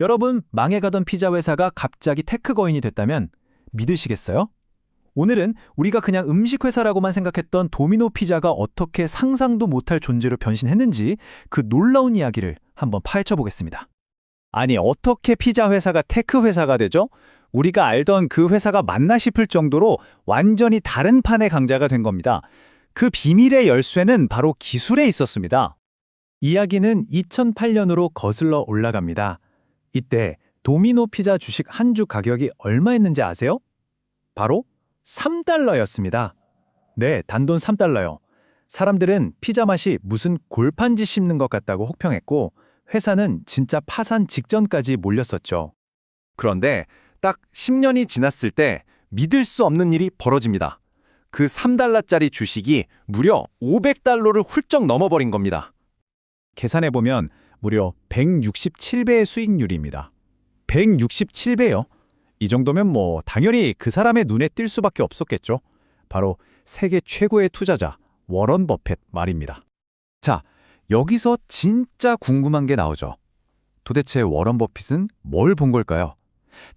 여러분, 망해가던 피자 회사가 갑자기 테크 거인이 됐다면 믿으시겠어요? 오늘은 우리가 그냥 음식 회사라고만 생각했던 도미노 피자가 어떻게 상상도 못할 존재로 변신했는지 그 놀라운 이야기를 한번 파헤쳐 보겠습니다. 아니 어떻게 피자 회사가 테크 회사가 되죠? 우리가 알던 그 회사가 맞나 싶을 정도로 완전히 다른 판의 강자가 된 겁니다. 그 비밀의 열쇠는 바로 기술에 있었습니다. 이야기는 2008년으로 거슬러 올라갑니다. 이때 도미노 피자 주식 한 주 가격이 얼마였는지 아세요? 바로 3달러였습니다. 네, 단돈 3달러요. 사람들은 피자 맛이 무슨 골판지 씹는 것 같다고 혹평했고 회사는 진짜 파산 직전까지 몰렸었죠. 그런데 딱 10년이 지났을 때 믿을 수 없는 일이 벌어집니다. 그 3달러짜리 주식이 무려 500달러를 훌쩍 넘어버린 겁니다. 계산해보면 무려 167배의 수익률입니다. 167배요? 이 정도면 뭐 당연히 그 사람의 눈에 띌 수밖에 없었겠죠. 바로 세계 최고의 투자자 워런 버펫 말입니다. 자, 여기서 진짜 궁금한 게 나오죠. 도대체 워런 버핏은 뭘 본 걸까요?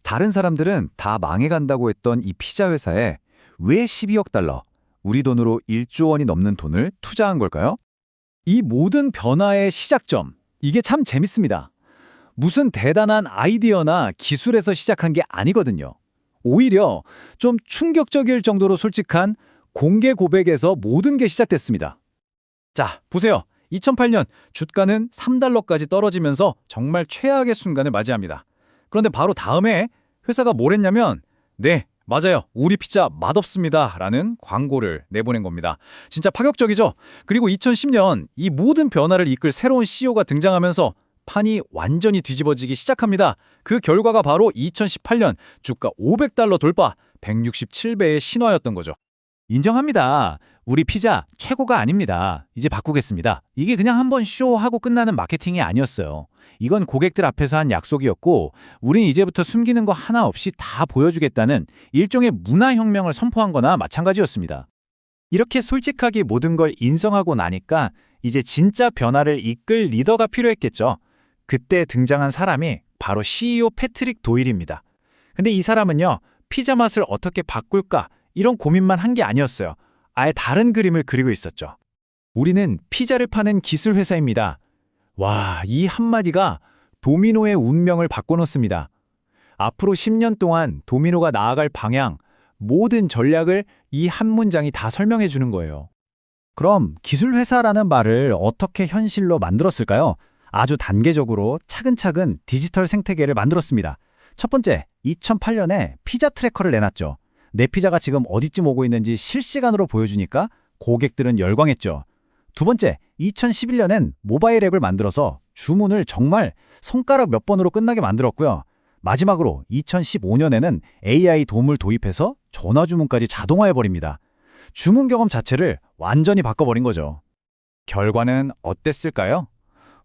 다른 사람들은 다 망해간다고 했던 이 피자 회사에 왜 12억 달러, 우리 돈으로 1조 원이 넘는 돈을 투자한 걸까요? 이 모든 변화의 시작점, 이게 참 재밌습니다. 무슨 대단한 아이디어나 기술에서 시작한 게 아니거든요. 오히려 좀 충격적일 정도로 솔직한 공개 고백에서 모든 게 시작됐습니다. 자, 보세요. 2008년 주가는 3달러까지 떨어지면서 정말 최악의 순간을 맞이합니다. 그런데 바로 다음에 회사가 뭘 했냐면 네, 맞아요. 우리 피자 맛없습니다. 라는 광고를 내보낸 겁니다. 진짜 파격적이죠? 그리고 2010년 이 모든 변화를 이끌 새로운 CEO가 등장하면서 판이 완전히 뒤집어지기 시작합니다. 그 결과가 바로 2018년 주가 500달러 돌파, 167배의 신화였던 거죠. 인정합니다. 우리 피자 최고가 아닙니다. 이제 바꾸겠습니다. 이게 그냥 한번 쇼하고 끝나는 마케팅이 아니었어요. 이건 고객들 앞에서 한 약속이었고 우린 이제부터 숨기는 거 하나 없이 다 보여주겠다는 일종의 문화혁명을 선포한 거나 마찬가지였습니다. 이렇게 솔직하게 모든 걸 인정하고 나니까 이제 진짜 변화를 이끌 리더가 필요했겠죠. 그때 등장한 사람이 바로 CEO 패트릭 도일입니다. 근데 이 사람은요, 피자 맛을 어떻게 바꿀까 이런 고민만 한 게 아니었어요. 아예 다른 그림을 그리고 있었죠. 우리는 피자를 파는 기술 회사입니다. 와, 이 한마디가 도미노의 운명을 바꿔놓습니다. 앞으로 10년 동안 도미노가 나아갈 방향, 모든 전략을 이 한 문장이 다 설명해 주는 거예요. 그럼 기술 회사라는 말을 어떻게 현실로 만들었을까요? 아주 단계적으로 차근차근 디지털 생태계를 만들었습니다. 첫 번째, 2008년에 피자 트래커를 내놨죠. 내 피자가 지금 어디쯤 오고 있는지 실시간으로 보여주니까 고객들은 열광했죠. 두 번째, 2011년엔 모바일 앱을 만들어서 주문을 정말 손가락 몇 번으로 끝나게 만들었고요. 마지막으로 2015년에는 AI 도움을 도입해서 전화 주문까지 자동화해버립니다. 주문 경험 자체를 완전히 바꿔버린 거죠. 결과는 어땠을까요?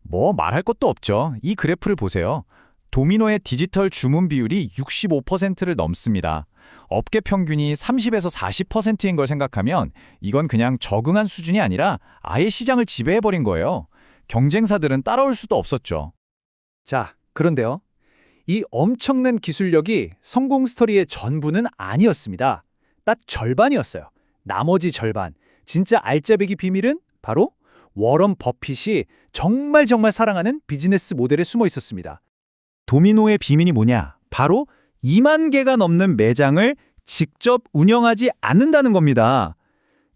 뭐 말할 것도 없죠. 이 그래프를 보세요. 도미노의 디지털 주문 비율이 65%를 넘습니다. 업계 평균이 30에서 40%인 걸 생각하면 이건 그냥 적응한 수준이 아니라 아예 시장을 지배해버린 거예요. 경쟁사들은 따라올 수도 없었죠. 자, 그런데요. 이 엄청난 기술력이 성공 스토리의 전부는 아니었습니다. 딱 절반이었어요. 나머지 절반. 진짜 알짜배기 비밀은 바로 워런 버핏이 정말 정말 사랑하는 비즈니스 모델에 숨어 있었습니다. 도미노의 비밀이 뭐냐? 바로 2만 개가 넘는 매장을 직접 운영하지 않는다는 겁니다.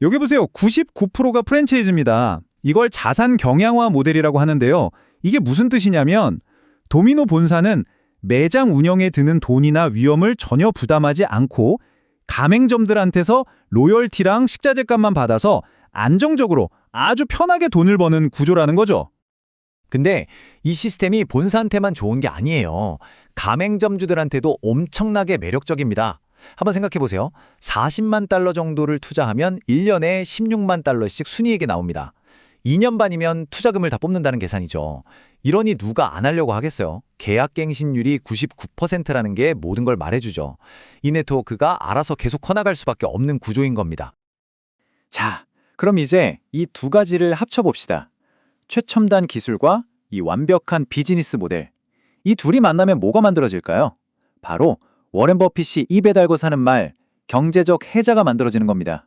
여기 보세요. 99%가 프랜차이즈입니다. 이걸 자산 경양화 모델이라고 하는데요. 이게 무슨 뜻이냐면 도미노 본사는 매장 운영에 드는 돈이나 위험을 전혀 부담하지 않고 가맹점들한테서 로열티랑 식자재 값만 받아서 안정적으로 아주 편하게 돈을 버는 구조라는 거죠. 근데 이 시스템이 본사한테만 좋은 게 아니에요. 가맹점주들한테도 엄청나게 매력적입니다. 한번 생각해 보세요. 40만 달러 정도를 투자하면 1년에 16만 달러씩 순이익이 나옵니다. 2년 반이면 투자금을 다 뽑는다는 계산이죠. 이러니 누가 안 하려고 하겠어요. 계약갱신율이 99%라는 게 모든 걸 말해주죠. 이 네트워크가 알아서 계속 커나갈 수밖에 없는 구조인 겁니다. 자, 그럼 이제 이 두 가지를 합쳐봅시다. 최첨단 기술과 이 완벽한 비즈니스 모델. 이 둘이 만나면 뭐가 만들어질까요? 바로 워렌 버핏이 입에 달고 사는 말, 경제적 해자가 만들어지는 겁니다.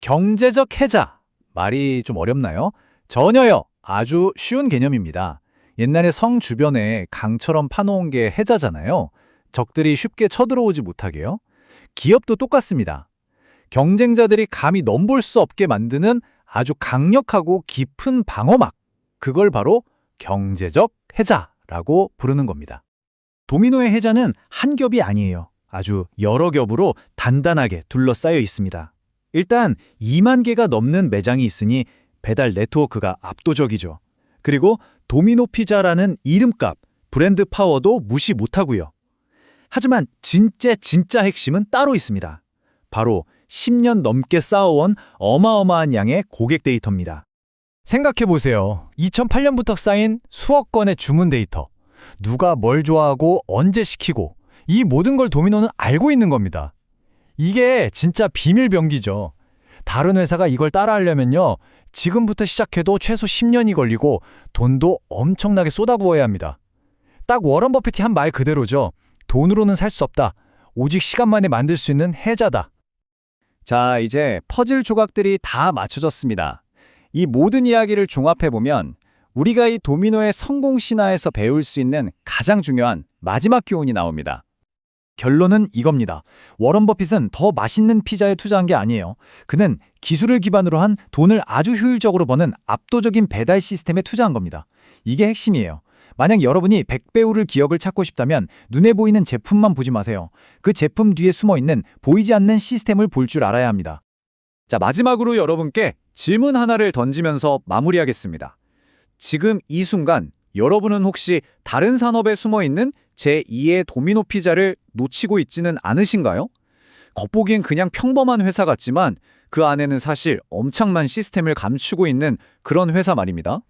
경제적 해자. 말이 좀 어렵나요? 전혀요. 아주 쉬운 개념입니다. 옛날에 성 주변에 강처럼 파놓은 게 해자잖아요. 적들이 쉽게 쳐들어오지 못하게요. 기업도 똑같습니다. 경쟁자들이 감히 넘볼 수 없게 만드는 아주 강력하고 깊은 방어막. 그걸 바로 경제적 해자라고 부르는 겁니다. 도미노의 해자는 한 겹이 아니에요. 아주 여러 겹으로 단단하게 둘러싸여 있습니다. 일단 2만 개가 넘는 매장이 있으니 배달 네트워크가 압도적이죠. 그리고 도미노 피자라는 이름값, 브랜드 파워도 무시 못하고요. 하지만 진짜 진짜 핵심은 따로 있습니다. 바로 10년 넘게 쌓아온 어마어마한 양의 고객 데이터입니다. 생각해보세요. 2008년부터 쌓인 수억 건의 주문 데이터. 누가 뭘 좋아하고 언제 시키고 이 모든 걸 도미노는 알고 있는 겁니다. 이게 진짜 비밀병기죠. 다른 회사가 이걸 따라하려면요. 지금부터 시작해도 최소 10년이 걸리고 돈도 엄청나게 쏟아부어야 합니다. 딱 워런 버핏이 한 말 그대로죠. 돈으로는 살 수 없다. 오직 시간만에 만들 수 있는 해자다. 자, 이제 퍼즐 조각들이 다 맞춰졌습니다. 이 모든 이야기를 종합해보면 우리가 이 도미노의 성공 신화에서 배울 수 있는 가장 중요한 마지막 교훈이 나옵니다. 결론은 이겁니다. 워런 버핏은 더 맛있는 피자에 투자한 게 아니에요. 그는 기술을 기반으로 한 돈을 아주 효율적으로 버는 압도적인 배달 시스템에 투자한 겁니다. 이게 핵심이에요. 만약 여러분이 백배우를 기억을 찾고 싶다면 눈에 보이는 제품만 보지 마세요. 그 제품 뒤에 숨어 있는 보이지 않는 시스템을 볼 줄 알아야 합니다. 자, 마지막으로 여러분께 질문 하나를 던지면서 마무리하겠습니다. 지금 이 순간 여러분은 혹시 다른 산업에 숨어 있는 제2의 도미노 피자를 놓치고 있지는 않으신가요? 겉보기엔 그냥 평범한 회사 같지만 그 안에는 사실 엄청난 시스템을 감추고 있는 그런 회사 말입니다.